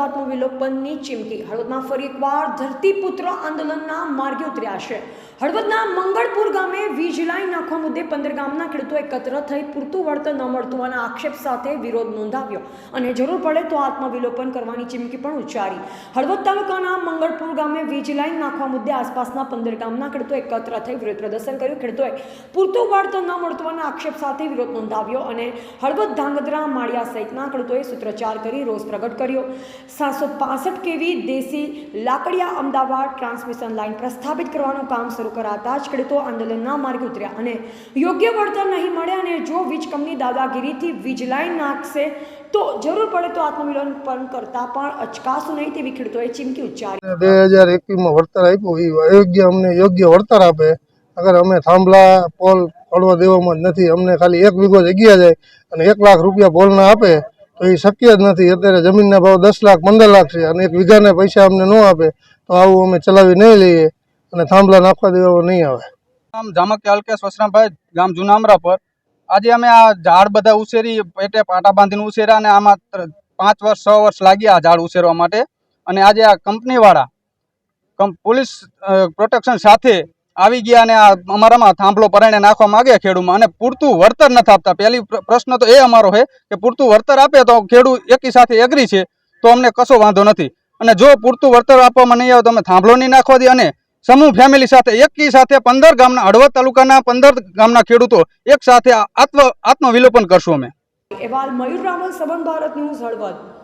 આત્મવિલોપનની ચીમકી. હળવદમાં ફરી એકવાર ધરતીપુત્ર આંદોલનના માર્ગે ઉતર્યા છે. હળવદના મંગળપુર ગામે વીજ નાખવા મુદ્દે પંદર ગામના ખેડૂતો એકત્ર થઈ પૂરતું વળતર ન મળતું હોવાના આક્ષેપ સાથે વિરોધ નોંધાવ્યો. અને જરૂર પડે તો આત્મવિલોપન કરવાની ચીમકી પણ ઉચ્ચારી. હળવદ તાલુકાના મંગળપુર ગામે વીજ લાઈન નાખવા મુદ્દે આસપાસના પંદર ગામના ખેડૂતો એકત્ર થઈ વિરોધ પ્રદર્શન કર્યું. ખેડૂતોએ પૂરતું વળતર ન મળતું હોવાના આક્ષેપ સાથે વિરોધ નોંધાવ્યો અને હળવદ ધાંગધ્રા માળિયા સહિતના ખેડૂતોએ સૂત્રોચ્ચાર કરી રોષ પ્રગટ કર્યો. સાતસો પાસઠ કેવી દેશી લાકડિયા અમદાવાદ ટ્રાન્સમિશન લાઇન પ્રસ્થાપિત કરવાનું કામ શરૂ કરાતા જ ખેડૂતો આંદોલનના માર્ગે ઉતર્યા અને યોગ્ય વળતર નહીં મળે અને જો વીજ કંપની દાદાગીરીથી વીજ લાઇન નાખશે તો જરૂર પડે તો આત્મવિલોપન પણ કરતા પણ અચકાશું નહીં તેવી ખેડૂતોએ ચીમકી ઉચ્ચારી. બે હજાર એકવીસમાં વળતર આપ્યું, એ અયોગ્ય અમને યોગ્ય વળતર આપે. અગર અમે થાંભલા, પોલ પડવા દેવામાં જ નથી. અમને ખાલી એક વીઘો જગ્યા જાય અને એક લાખ રૂપિયા બોલના આપે તો એ શક્ય જ નથી. અત્યારે જમીનના ભાવ દસ લાખ, પંદર લાખ છે અને એક વીઘાના પૈસા અમને ન આપે તો આવું અમે ચલાવી નહીં લઈએ અને થાંભલા નાખવા દેવામાં નહીં આવે. આમ જામક અલ્કેશ વસરામભાઈ ગામ જુનામરા પર આજે અમે આ ઝાડ બધા ઉછેરી, પેટે પાટા બાંધીને ઉછેર્યા અને આમાં પાંચ વર્ષ, છ વર્ષ લાગ્યા આ ઝાડ ઉછેરવા માટે. અને આજે આ કંપનીવાળા પોલીસ પ્રોટેક્શન સાથે આવી ગયા અને આ અમારામાં થાંભલો પરણે નાખવા માંગે ખેડૂમાં અને પૂરતું વળતર નથી આપતા. પહેલી પ્રશ્ન તો એ અમારો છે કે પૂરતું વળતર આપે તો ખેડૂત એકી સાથે એગ્રી છે, તો અમને કશો વાંધો નથી. અને જો પૂરતું વળતર આપવામાં નહીં આવે તો અમે થાંભલો નહીં નાખવા દઈએ. અને સમૂહ ફેમિલી સાથે, એકી સાથે પંદર ગામના, હળવદ તાલુકાના પંદર ગામના ખેડૂતો એક સાથે આત્મ, આત્મવિલોપન કરશું અમે. અહેવાલ મયુર રાવલ સબન ભારત ન્યૂઝ, હળવદ.